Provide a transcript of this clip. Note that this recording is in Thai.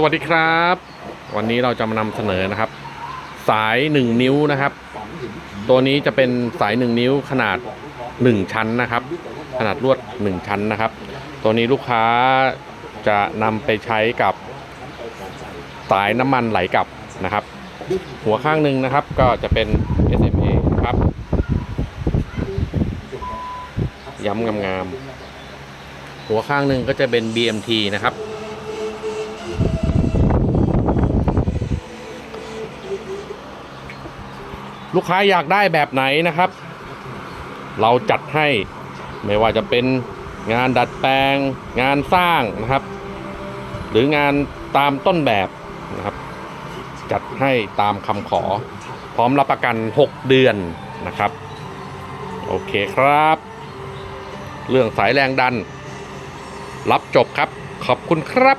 สวัสดีครับ วันนี้เราจะมานำเสนอนะครับ สาย 1 นิ้วนะครับ ตัวนี้จะเป็นสาย 1 นิ้วขนาด 1 ชั้นนะครับ ขนาดลวด 1 ชั้นนะครับ ตัวนี้ลูกค้าจะนำไปใช้กับสายน้ำมันไหลกลับนะครับ หัวข้างหนึ่งนะครับก็จะเป็น SMA ครับ ย้ำงามๆหัวข้างหนึ่งก็จะเป็น BMT นะครับ ลูกค้าอยากได้แบบไหนนะครับ เราจัดให้ไม่ว่าจะเป็นงานดัดแปลง งานสร้างนะครับ หรืองานตามต้นแบบนะครับ จัดให้ตามคำขอ พร้อมรับประกัน 6 เดือนนะครับ โอเคครับ เรื่องสายแรงดัน รับจบครับ ขอบคุณครับ